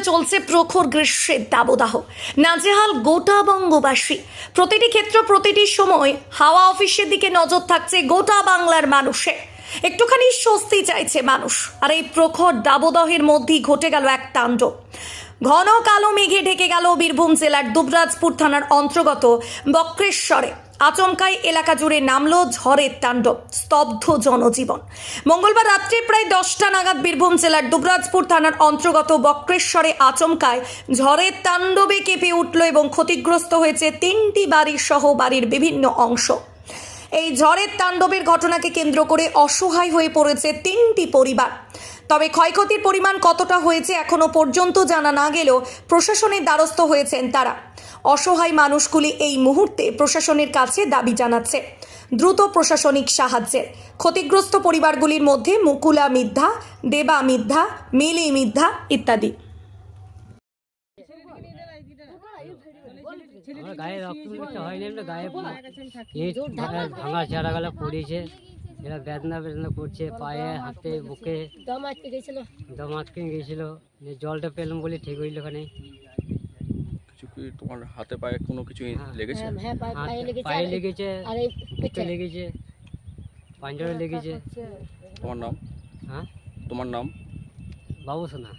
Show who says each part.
Speaker 1: চলছে প্রখর গ্রীষ্মের দাবদাহ। নাজেহাল গোটা বঙ্গবাসী। প্রতিটি ক্ষেত্র, প্রতিটি সময় হাওয়া অফিসের দিকে নজর থাকছে গোটা বাংলার মানুষের। একটুখানি স্বস্তি চাইছে মানুষ। আর এই প্রখর দাবদাহের মধ্যেই ঘটে গেল এক তাণ্ডব। ঘন কালো মেঘে ঢেকে গেল বীরভূম জেলার দুবরাজপুর থানার অন্তর্গত বক্রেশ্বরে। আচমকাই এলাকা জুড়ে নামলো ঝড়ের তাণ্ডব, স্তব্ধ জনজীবন। মঙ্গলবার রাত্রে প্রায় দশটা নাগাদ বীরভূম জেলার দুবরাজপুর থানার অন্তর্গত বক্রেশ্বরে আচমকায় ঝড়ের তাণ্ডবে কেঁপে উঠল এবং ক্ষতিগ্রস্ত হয়েছে তিনটি বাড়ির সহ বাড়ির বিভিন্ন অংশ। এই ঝড়ের তাণ্ডবের ঘটনাকে কেন্দ্র করে অসহায় হয়ে পড়েছে তিনটি পরিবার। তবে ক্ষয়ক্ষতির পরিমাণ কতটা হয়েছে এখনও পর্যন্ত জানা না গেলেও প্রশাসনের দ্বারস্থ হয়েছেন তারা। অসহায় মানুষগুলি এই মুহূর্তে প্রশাসনের কাছে দাবি জানাচ্ছে। দ্রুত প্রশাসনিক সাহায্যের ক্ষতিগ্রস্ত পরিবারগুলির মধ্যে মুকুলা মিথ্যা দেবা মিথ্যা মিলি মিথ্যা ইত্যাদি।
Speaker 2: গায়ে রক্ত হয়নি গায়ে ভাঙা চারা গালা পড়েছে এরা বেদনা বেদনা করছে পায়ে হাতে বুকে।
Speaker 3: দম আটকে গেছিল।
Speaker 2: দম আটকে গেছিল। জলটা পেলাম বলে ঠিক হইল ওখানে।
Speaker 4: কিছু কি তোমার হাতে পায়ে কোনো কিছু লেগেছে?
Speaker 3: হ্যাঁ, হ্যাঁ পায়ে লেগেছে
Speaker 2: পায়ে
Speaker 3: আর-
Speaker 2: লেগেছে
Speaker 3: আর এই
Speaker 2: পেটে
Speaker 3: পেটে
Speaker 2: লেগেছে পাঞ্জরে লেগেছে।
Speaker 4: তোমার নাম?
Speaker 2: হ্যাঁ?
Speaker 4: তোমার নাম?
Speaker 2: বাবু সোনা